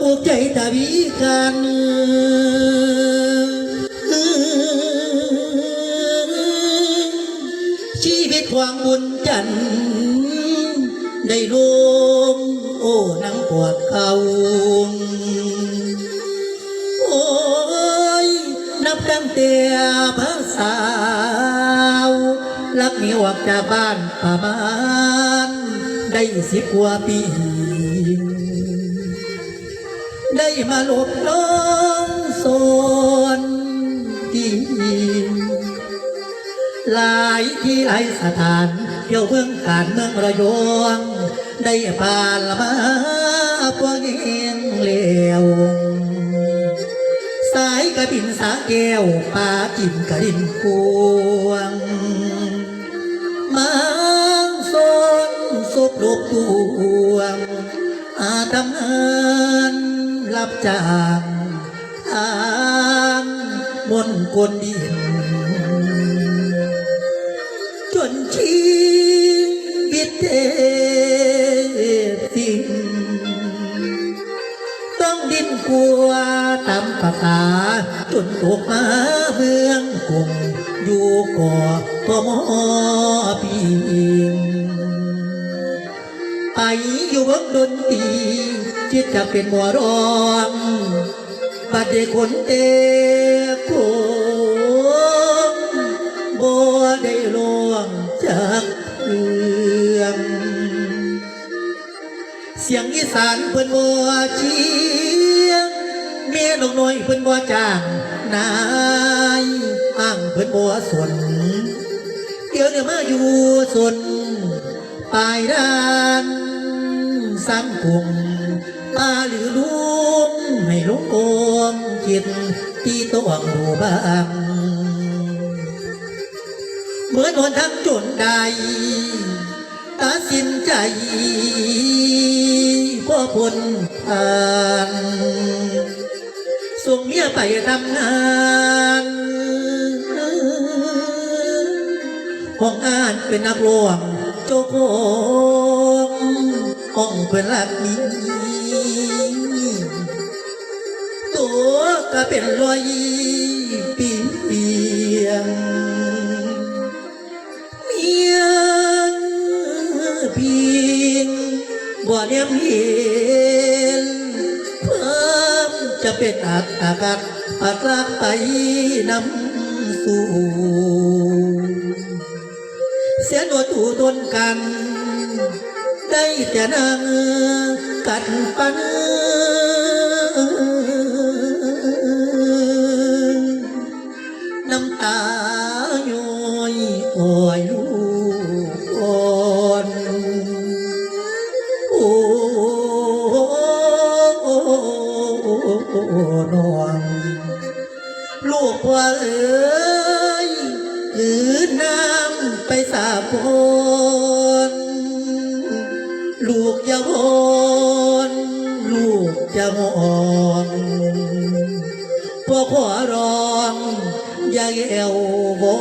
บุกใจตาวิกันชีวิตความบุญจันทร์ได้รวมโอ้นังปวดเขาโอ้ยนับตั้งแต่พระสาวลักหนีออกจากบ้านป่าบ้านได้สิบกว่าปี มาหลบล้องโซนที่หลายที่หลายสถานเที่ยวเมืองการเมืองระยองได้ผ่านละมาพวกเองเลวสายกระบินสาแก้วปลาจิมกระดินพวงมังสนสุกลูกตวงอาทำงา รับจางทางบนกวนดิน จนชีวิตเทสิ้นต้องดินกลัวตามภาษาจนตกมาเมืองกงอยู่ก่อพมอปีไปอยู่วงดนตรี จิตจะเป็นหมัวร้องบัดเด็กคนเตะโคงบ่ได้ลวงจากเพื่อง เสียงอีสานเพิ่นบ่เชียงเมียนกน้อยเพิ่นบ่จ้างนายอ้างเพิ่นบ่สนเดี๋ยวเนี่ยมาอยู่สนปลายด้านสังกุง ตาหรือลุงให้ลุงโอมจิตที่ต้องดูบ้างเหมือนหนทางจนใดตัดสินใจพ่อพลผ่านส่งเมียไปทำงานห้องอ่านเป็นนักร้องโจโกงห้องเป็นลักนี้ ตัวก็เป็นรอยเปียงเมียงพิงบ่เลียมเห็นเพิ่มจะเป็นอักอากักปักลักไปนำสู่เสียโนตูตนกัน ได้แต่นั่ง กัดปันน้ำตาย้อยอ่อยลูกอ่อนโอ้นองลูกว่าเอ้ยหรือน้ำไปสาบพนลูกอย่าโอ ลูกจะงอนพอขอร้องอย่าเอววอ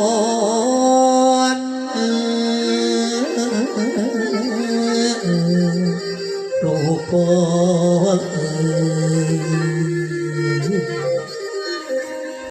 นลูกพ่อ